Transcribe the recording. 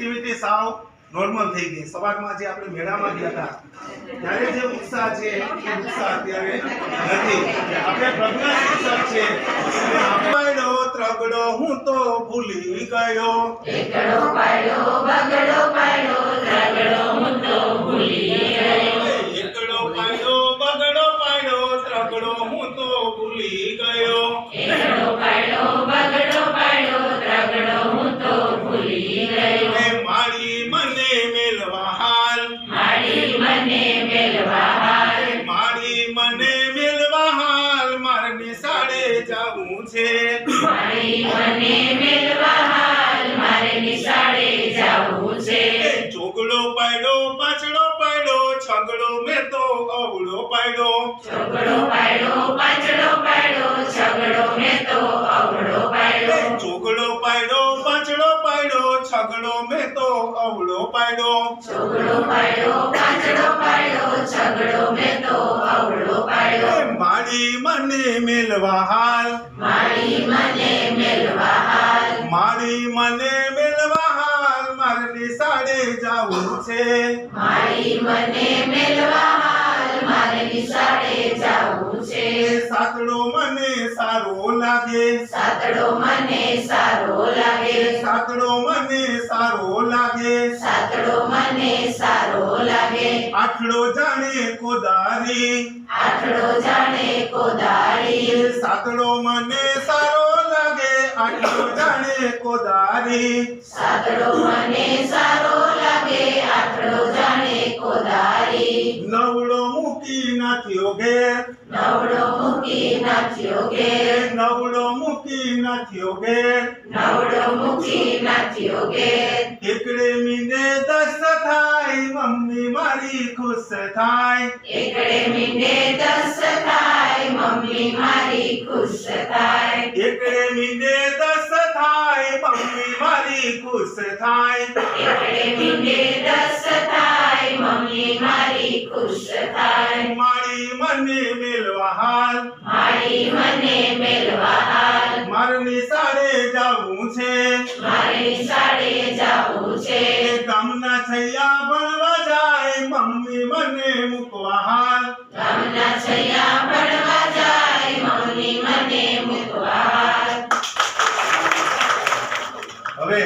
Activity સાવ normal થઈ ગઈ. સવારમાં જે આપણે મેળામાં ગયા હતા, ત્યારે જે ઉત્સાહ છે, એ ઉત્સાહ અત્યારે નથી. આપણે પ્રજ્ઞા શિક્ષક છે. આપણો ત્રગડો, હું તો ભૂલી ગયો. એકડો છે. મારી મને મેલવા હાલ મારે નિશાળે પાડ્યો પાછળો પાડો છગડો મે તો અવળો પાડ્યો છગડો પાડો પાછળો પાડો છગડો મે તો અવળો પાડો ચોગડો પાડ્યો પાછળો પાડો છગડો મે તો અવળો પાડ્યો છોકરો પાડ્યો પાંચડો પાડ્યો છગડો મે તો અવળો પાડ્યો મારી મને મેલવા હાલ. મારી મને મેલવા હાલ. મારી મને મેલવા હાલ. મારી સાડે જાવું છે. મારી મને મેલવા હાલ. મારી સાડે જાવું છે. સાતડો મને લાગે? સાતડો મને સારો લાગે. સાતડો મને સારો લાગે. સાતડો મને સારો લાગે. આઠડો જાણે કોદારી. આઠડો જાણે કોદાળી એ સાતડો મને સારો લાગે. આઠડો જાણે કોદારી. સાતડો મને સારો લાગે. આઠડો જાણે નવડો મૂકી નાખ્યો ઘેર. નવડો મૂકી નાખ્યો એ ઘેર. નવડો મૂકી નાખ્યો ઘેર. નવડો મૂકી નાખ્યો ઘેર. એકડે મીને દસ થાય મમ્મી મારી ખુશ થાય. એકડે મીને દસ થાય મમ્મી મારી ખુશ થાય. એકડે મીને દસ થાય મમ્મી મારી ખુશ થાય. એકડે મીને દસ થાય મમ્મી મારી ખુશ થાય મારી મને મેલવા હાલ મારી મને મેલવા હાલ મારની સાડે જાવું છે. મારી સાડે જાવું છે. ગામના છૈયા ભણવા જાય મમ્મી મને મૂકવા હાલ ગામના છૈયા ભણવા જાય મમ્મી મને મૂકવા હાલ હવે